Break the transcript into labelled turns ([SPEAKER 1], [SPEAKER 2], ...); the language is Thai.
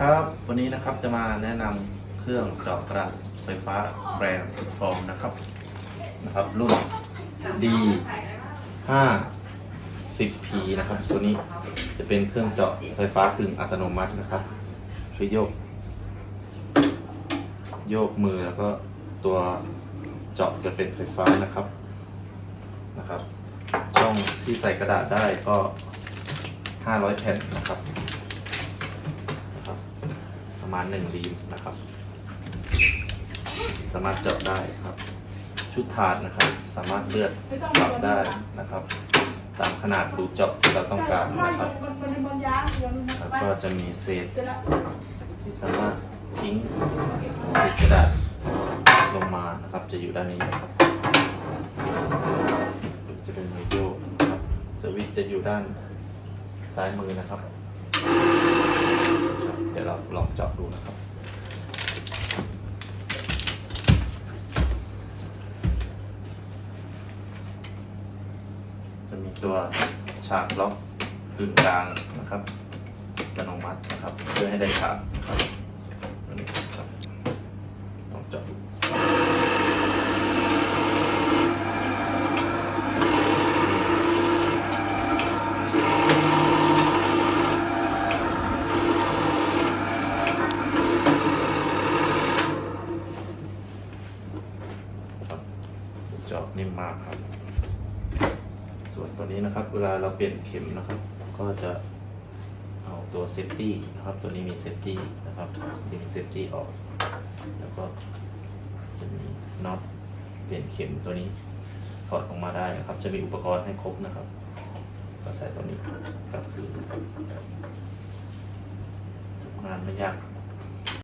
[SPEAKER 1] ครับ วันนี้นะครับจะมาแนะนำเครื่องเจาะกระดาษไฟฟ้าแบรนด์สิฟอร์มนะครับนะครับรุ่น D 5 10P นะครับ ตัวนี้จะเป็นเครื่องเจาะไฟฟ้ากึ่งอัตโนมัตินะครับคือโยก โยกมือแล้วก็ตัวเจาะจะเป็นไฟฟ้านะครับนะครับ ช่องที่ใส่กระดาษได้ก็ 500 แผ่นนะครับ ประมาณ1ลีมนะครับ สามารถเจาะได้ครับ ชุดถาดนะครับ สามารถเลือกปรับได้นะครับ ตามขนาดรูเจาะที่เราต้องการนะครับแล้วก็จะมีเศษที่สามารถทิ้งเศษกระดาษลงมานะครับ จะอยู่ด้านนี้นะครับ จะเป็นมือโยกนะครับสวิตจะอยู่ด้านซ้ายมือนะครับ เดี๋ยวเราลองเจาะดูนะครับ จะมีตัวฉากล็อกกึ่งกลางนะครับอัตโนมัตินะครับ เพื่อให้ได้ฉากครับอันนี้ครับลองเจาะดูครับเจาะนิ่มมากครับ ส่วนตัวนี้นะครับ เวลาเราเปลี่ยนเข็มนะครับ ก็จะเอาตัวเซฟตี้นะครับ ตัวนี้มีเซฟตี้นะครับดึงเซฟตี้ออก แล้วก็จะมีน็อตเปลี่ยนเข็มตัวนี้ถอดออกมาได้นะครับ จะมีอุปกรณ์ให้ครบนะครับก็ใส่ตัวนี้กลับคืนทำงานไม่ยาก